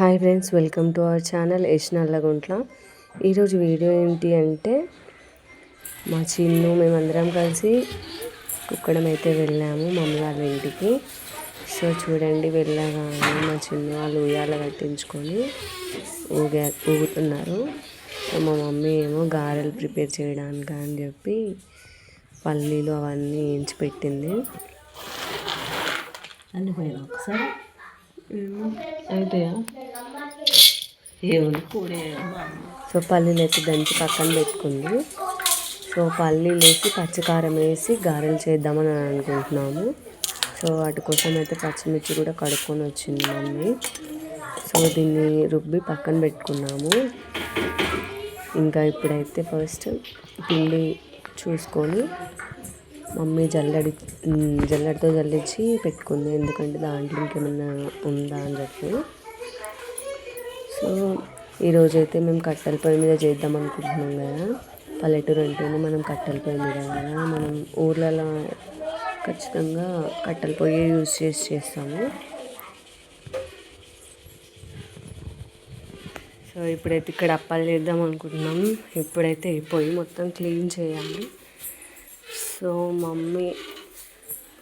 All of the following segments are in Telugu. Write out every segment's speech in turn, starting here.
Hi friends welcome to our channel Yash Nallaguntla ఈరోజు వీడియో ఏంటి అంటే మా చిన్ను మేమందరం కలిసి కుక్కడం అయితే వెళ్ళాము మమ్మీ వాళ్ళ ఇంటికి. సో చూడండి వెళ్ళగానే మా చిన్ను వాళ్ళు ఉయ్యాల కట్టించుకొని ఊగా ఊగుతున్నారు. మా మమ్మీ ఏమో గారెలు ప్రిపేర్ చేయడానికి అని చెప్పి పల్లీలు అవన్నీ వేయించి పెట్టింది. అన్ని పోయినా ఒకసారి? కూడే సో పల్లీలు వేసి దంచి పక్కన పెట్టుకుంది. సో పల్లీలు వేసి పచ్చికారం వేసి గారెలు చేద్దామని అనుకుంటున్నాము. సో వాటి కోసం అయితే పచ్చిమిర్చి కూడా కడుక్కొని వచ్చింది మమ్మీ. సో దీన్ని రుబ్బి పక్కన పెట్టుకున్నాము. ఇంకా ఇప్పుడైతే ఫస్ట్ పిండి చూసుకొని మమ్మీ జల్లడి జల్లెడతో జల్లించి పెట్టుకుంది. ఎందుకంటే దాంట్లో ఇంకేమైనా ఉందా అని చెప్పి. సో ఈరోజైతే మేము కట్టెల పొయ్యి మీద చేద్దాం అనుకుంటున్నాం కదా. పల్లెటూరు అంటేనే మనం కట్టెల పొయ్యి మీద కదా. మనం ఊర్లలో ఖచ్చితంగా కట్టెల పొయ్యి యూజ్ చేసి చేస్తాము. సో ఇప్పుడైతే ఇక్కడ అప్పాలు చేద్దాం అనుకుంటున్నాం. ఇప్పుడైతే ఈ పొయ్యి మొత్తం క్లీన్ చేయాలి. సో మమ్మీ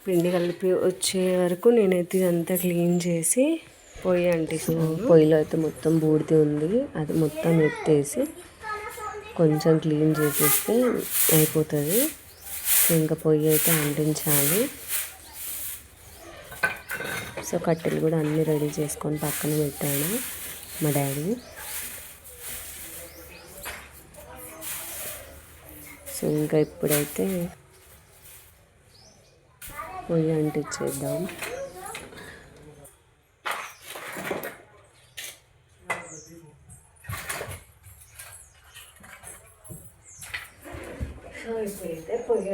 పిండి కలిపి వచ్చే వరకు నేనైతే ఇదంతా క్లీన్ చేసి పొయ్యి అంటిస్తున్నాను పొయ్యిలో అయితే మొత్తం బూడిది ఉంది. అది మొత్తం ఎత్తేసి కొంచెం క్లీన్ చేసేస్తే అయిపోతుంది. ఇంకా పొయ్యి అయితే అంటించాలి. సో కట్టెలు కూడా అన్నీ రెడీ చేసుకొని పక్కన పెట్టాను మా డాడీ. సో ఇంకా ఇప్పుడైతే పొయ్యి అంటించేద్దాం.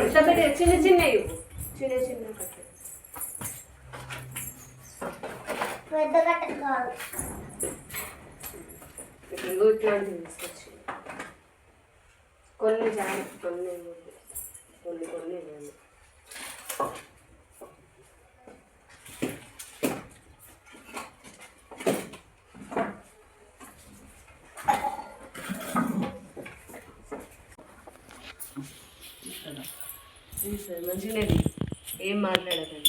ఇట్లా పెట్టి చిన్న చిన్నవి చిన్న చిన్న కట్టు పెద్ద కట్ట కాదు ఇదిగో ఇట్లాంటివి తీసుకొచ్చి కొన్ని జాగ్రత్త కొన్ని ఇవ్వండి. కొన్ని కొన్ని ఇవ్వండి. మంచిగానే ఏం మాట్లాడకండి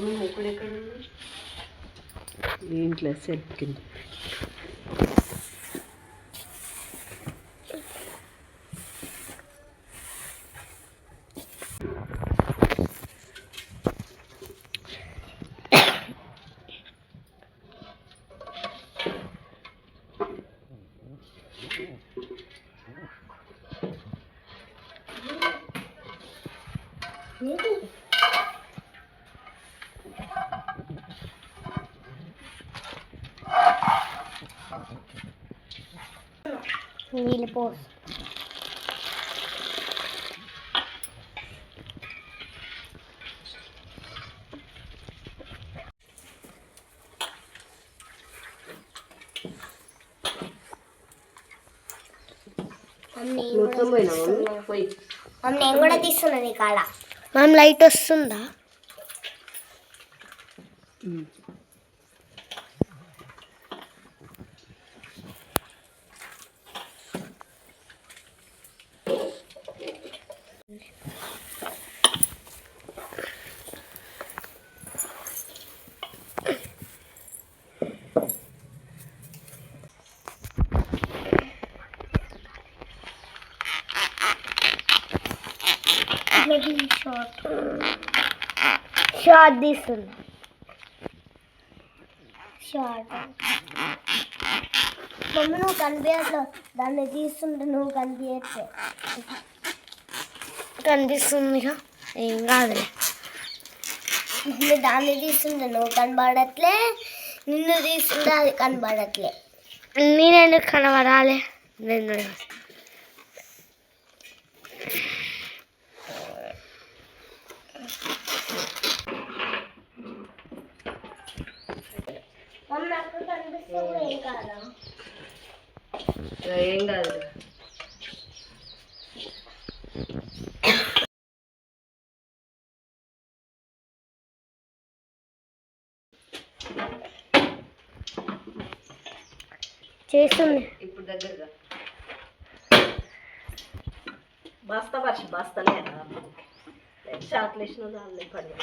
మమ్మీ ఎక్కడెక్కడ ఎక్కడ సెట్ కింద. నీళ్ళు పోసు నేను కూడా తీస్తున్నా. నీ కాడ మనం లైట్ వస్తుందా? షార్ట్ షార్ట్ తీస్తున్నా షార్ట్ మమ్మీ నువ్వు కనిపించట్లేదు దాన్ని తీస్తుంటే నువ్వు కనిపించట్లే కనిపిస్తుందిగా ఏం కాదులే మమ్మీ దాన్ని తీస్తుంటే నువ్వు కనబడట్లే నిన్ను తీస్తుంటే అది కనబడట్లే నేను ఎందుకు కనబడాలి నేను ఏం కాదా చేస్తుంది. ఇప్పుడు దగ్గరగా. బస్తా పచ్చి బస్తలే షాట్లు వేసిన దాన్ని పడి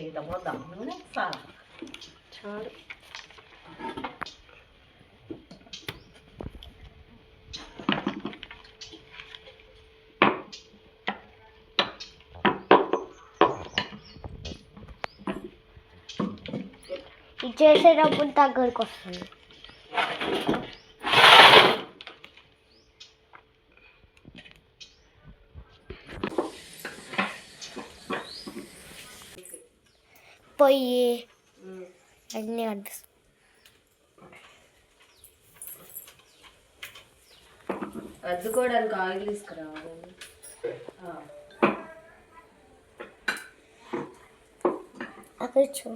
ఇంకా పోద్దాం. నూనె చాలా చాలు. చేసేటప్పుడు దగ్గరికి వస్తుంది. పొయ్యి అన్నీ కనిపిస్తుంది అద్దుకోవడానికి ఆయిల్ తీసుకురావాలి అక్కడ చూ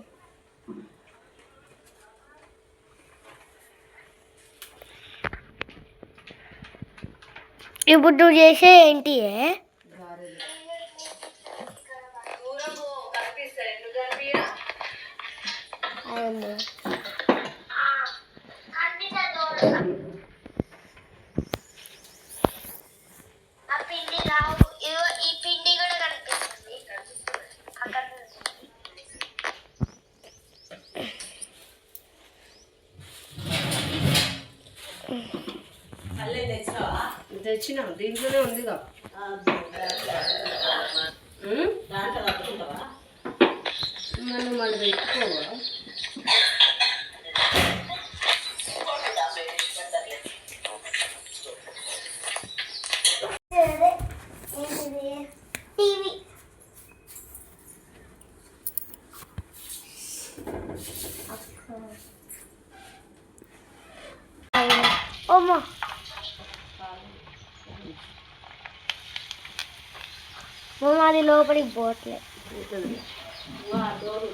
ఇప్పుడు నువ్వు చేసే ఏంటి అవును తెచ్చిన దీంట్లోనే ఉందిగా ఉం? దాంట్లో తప్పుకుంటావా మనం మళ్ళీ పెట్టుకోవా టీవీ అమ్మా మమ్మ అది లోపలికి పోవట్లే డోరు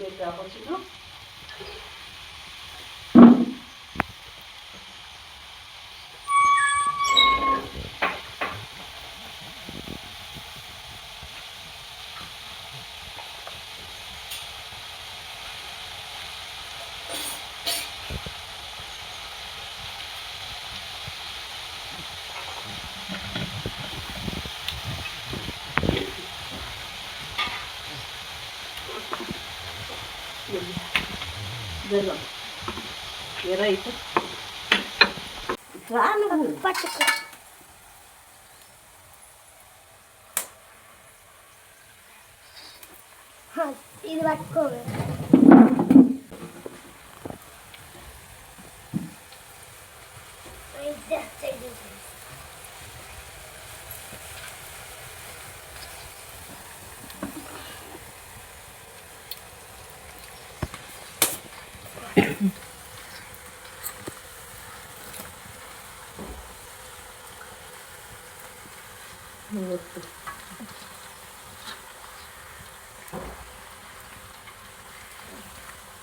വെള്ളം ഇറയിട്ട് ഇത് വട്ടക്കോ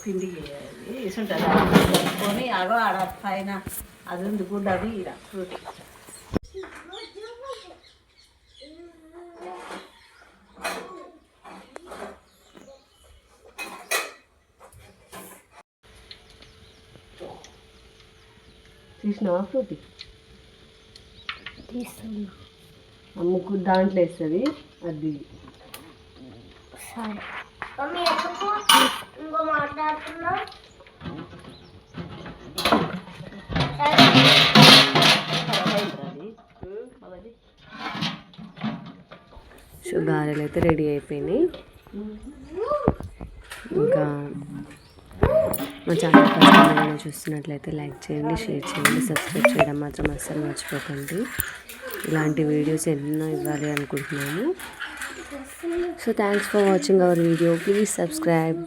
పిండి వేసుంటుంది కొని అగో ఆడ పైన అది ఉంది గుడ్డ అది ఈడ ఫ్రూట్ తీసినావా ఫ్రూటీ? తీస్తున్నా. అమ్ముకు దాంట్లో వేస్తుంది అది. సరే. ఇంకో మాట్లాడుతున్నా. సో గారెలు అయితే రెడీ అయిపోయినాయి. ఇంకా మా ఛానల్ ఫస్ట్ చూస్తున్నట్లయితే లైక్ చేయండి షేర్ చేయండి సబ్స్క్రైబ్ చేయడం మాత్రం అస్సలు మర్చిపోకండి. ఇలాంటి వీడియోస్ ఎన్నో ఇవ్వాలి అనుకుంటున్నాము. So thanks for watching our video. Please subscribe.